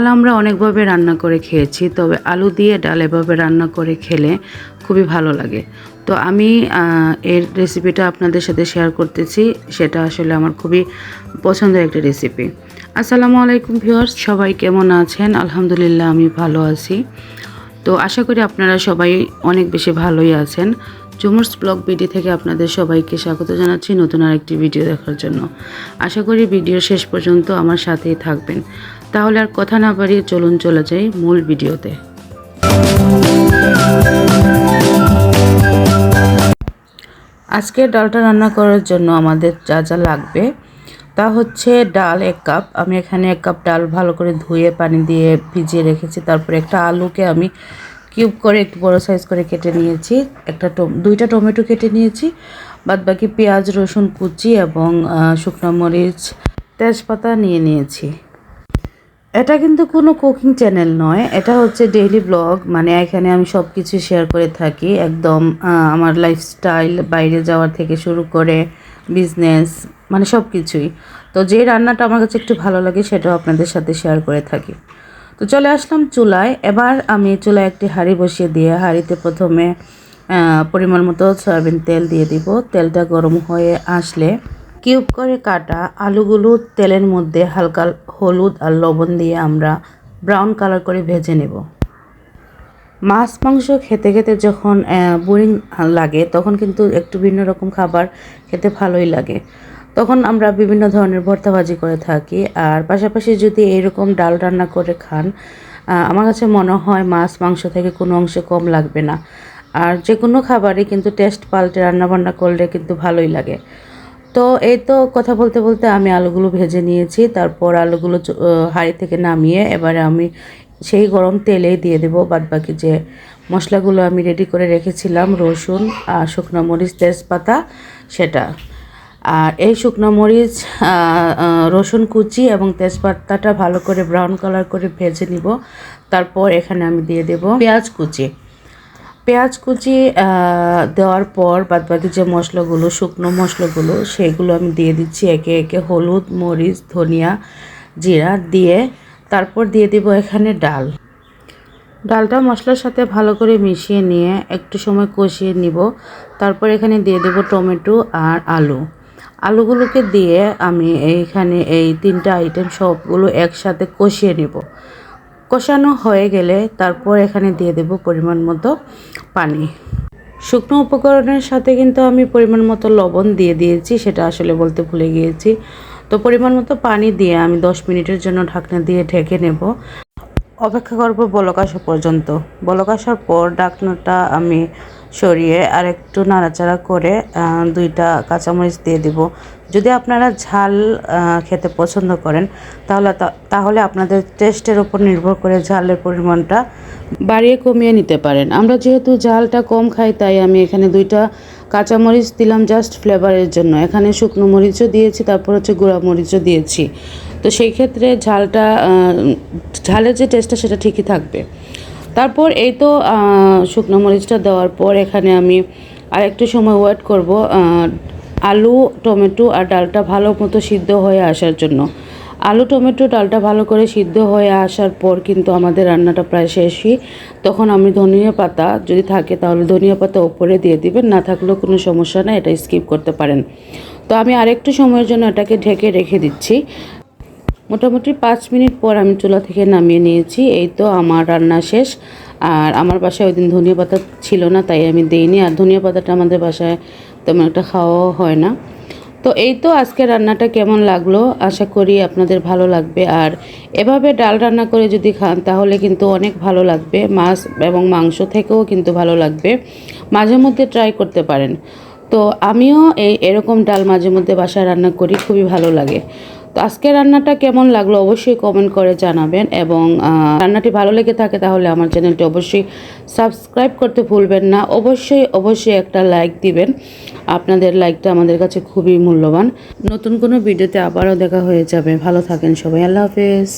ডাল আমরা অনেকভাবে রান্না করে খেয়েছি, তবে আলু দিয়ে ডাল এভাবে রান্না করে খেলে খুবই ভালো লাগে। তো আমি এর রেসিপিটা আপনাদের সাথে শেয়ার করতেছি, সেটা আসলে আমার খুবই পছন্দের একটা রেসিপি আসসালামু আলাইকুম ভিউয়ার্স সবাই কেমন আছেন? আলহামদুলিল্লাহ, আমি ভালো আছি। তো আশা করি আপনারা সবাই অনেক বেশি ভালোই আছেন। জুমুর্স ব্লগ বিডি থেকে আপনাদের সবাইকে স্বাগত জানাচ্ছি নতুন আরেকটি ভিডিও দেখার জন্য। আশা করি ভিডিও শেষ পর্যন্ত আমার সাথেই থাকবেন। তাহলে আর কথা না বাড়িয়ে চলুন চলে যাই মূল ভিডিওতে। আজকে ডালটা রান্না করার জন্য আমাদের যা যা লাগবে, তা হচ্ছে ডাল এক কাপ। আমি এখানে এক কাপ ডাল ভালো করে ধুয়ে, পানি দিয়ে ভিজিয়ে রেখেছি। তারপরে একটা আলুকে আমি কিউব করে, একটু বড় সাইজ করে কেটে নিয়েছি। একটা দুইটা টমেটো কেটে নিয়েছি। বাদ বাকি পেঁয়াজ, রসুন কুচি এবং শুকনো মরিচ, তেজপাতা নিয়ে নিয়েছি। এটা কিন্তু কোনো কুকিং চ্যানেল নয়, এটা হচ্ছে ডেইলি ব্লগ মানে এখানে আমি সব কিছু শেয়ার করে থাকি, একদম আমার লাইফস্টাইল বাইরে যাওয়ার থেকে শুরু করে বিজনেস মানে সব কিছুই তো যে রান্নাটা আমার কাছে একটু ভালো লাগে, সেটাও আপনাদের সাথে শেয়ার করে থাকি। তো চলে আসলাম চুলায়, এবার আমি চুলায় একটি হাঁড়ি বসিয়ে দিয়ে হাঁড়িতে প্রথমে পরিমাণ মতো সয়াবিন তেল দিয়ে দিব। তেলটা গরম হয়ে আসলে কিউব করে কাটা আলুগুলো তেলের মধ্যে হালকা হলুদ আর লবণ দিয়ে আমরা ব্রাউন কালার করে ভেজে নেব। মাছ, মাংস খেতে খেতে যখন বোরিং লাগে, তখন কিন্তু একটু ভিন্ন রকম খাবার খেতে ভালোই লাগে। তখন আমরা বিভিন্ন ধরনের ভর্তা ভাজি করে থাকি আর পাশাপাশি যদি এরকম ডাল রান্না করে খান আমার কাছে মনে হয় মাছ, মাংস থেকে কোনো অংশে কম লাগবে না। আর যে কোনো খাবারই কিন্তু টেস্ট পাল্টে রান্না বান্না করলে কিন্তু ভালোই লাগে। তো এই তো কথা বলতে বলতে আমি আলুগুলো ভেজে নিয়েছি, তারপর আলুগুলো হাঁড়ি থেকে নামিয়ে এবারে আমি সেই গরম তেলেই দিয়ে দেবো। বাদ বাকি যে মশলাগুলো আমি রেডি করে রেখেছিলাম, রসুন আর শুকনো মরিচ, তেজপাতা, সেটা। আর এই শুকনো মরিচ রসুন কুচি এবং তেজপাতাটা ভালো করে ব্রাউন কালার করে ভেজে নিব। তারপর এখানে আমি দিয়ে দেব পেঁয়াজ কুচি। পেঁয়াজ কুচি দেওয়ার পর বাদবাকি যে মশলাগুলো, শুকনো মশলাগুলো, সেগুলো আমি দিয়ে দিচ্ছি একে একে হলুদ, মরিচ, ধনিয়া, জিরা দিয়ে তারপর দিয়ে দিব এখানে ডাল। ডালটা মশলার সাথে ভালো করে মিশিয়ে নিয়ে একটু সময় কষিয়ে নিব। তারপর এখানে দিয়ে দেব টমেটো আর আলু। আলুগুলোকে দিয়ে আমি এইখানে এই তিনটা আইটেম সবগুলো একসাথে কষিয়ে নেব। কষানো হয়ে গেলে তারপর এখানে দিয়ে দেব পরিমাণ মতো পানি। শুকনো উপকরণের সাথে কিন্তু আমি পরিমাণ মতো লবণ দিয়ে দিয়েছি, সেটা আসলে বলতে ভুলে গিয়েছি। তো পরিমাণ মতো পানি দিয়ে আমি দশ মিনিটের জন্য ঢাকনা দিয়ে ঢেকে নেব। অপেক্ষা করব বলক আসা পর্যন্ত। বলক আসার পর ডাকনাটা আমি সরিয়ে আর একটু নাড়াচাড়া করে দুইটা কাঁচামরিচ দিয়ে দিব। যদি আপনারা ঝাল খেতে পছন্দ করেন, তাহলে তাহলে আপনাদের টেস্টের উপর নির্ভর করে ঝালের পরিমাণটা বাড়িয়ে কমিয়ে নিতে পারেন। আমরা যেহেতু ঝালটা কম খাই, তাই আমি এখানে দুইটা কাঁচামরিচ দিলাম জাস্ট ফ্লেভারের জন্য। এখানে শুকনো মরিচও দিয়েছি, তারপর হচ্ছে গুঁড়া মরিচও দিয়েছি। তো সেই ক্ষেত্রে ঝালটা ঝালের যে টেস্টটা, সেটা ঠিকই থাকবে। তারপর এই তো শুকনো মরিচটা দেওয়ার পর এখানে আমি আর একটু সময় ওয়েট করব আলু, টমেটো আর ডালটা ভালো মতো সিদ্ধ হয়ে আসার জন্য। আলু, টমেটো, ডালটা ভালো করে সিদ্ধ হয়ে আসার পর কিন্তু আমাদের রান্নাটা প্রায় শেষই। তখন আমি ধনিয়া পাতা যদি থাকে তাহলে ধনিয়া পাতা ওপরে দিয়ে দিবেন, না থাকলেও কোনো সমস্যা নেই, এটা স্কিপ করতে পারেন। তো আমি আরেকটু সময়ের জন্য এটাকে ঢেকে রেখে দিচ্ছি। মোটামুটি পাঁচ মিনিট পর আমি চুলা থেকে নামিয়ে নিয়েছি। এই তো আমার রান্না শেষ। আর আমার বাসায় ওই দিন ধনিয়া পাতা ছিল না, তাই আমি দেইনি। আর ধনিয়া পাতাটা আমাদের বাসায় তেমন একটা খাওয়াও হয় না। তো এই তো আজকে রান্নাটা কেমন লাগল? আশা করি আপনাদের ভালো লাগবে। আর এভাবে ডাল রান্না করে যদি খান, তাহলে কিন্তু অনেক ভালো লাগবে। মাছ এবং মাংস থেকেও কিন্তু ভালো লাগবে। মাঝে মধ্যে ট্রাই করতে পারেন। তো আমিও এই এরকম ডাল মাঝে মধ্যে বাসায় রান্না করি, খুবই ভালো লাগে। তো আজকে রান্নাটা কেমন লাগল অবশ্যই কমেন্ট করে জানাবেন এবং রান্নাটি ভালো লেগে থাকে তাহলে আমার চ্যানেলটি অবশ্যই সাবস্ক্রাইব করতে ভুলবেন না। অবশ্যই অবশ্যই একটা লাইক দিবেন। আপনাদের লাইকটা আমাদের কাছে খুবই মূল্যবান। নতুন কোনো ভিডিওতে আবারও দেখা হয়ে যাবে। ভালো থাকেন সবাই। আল্লাহ হাফেজ।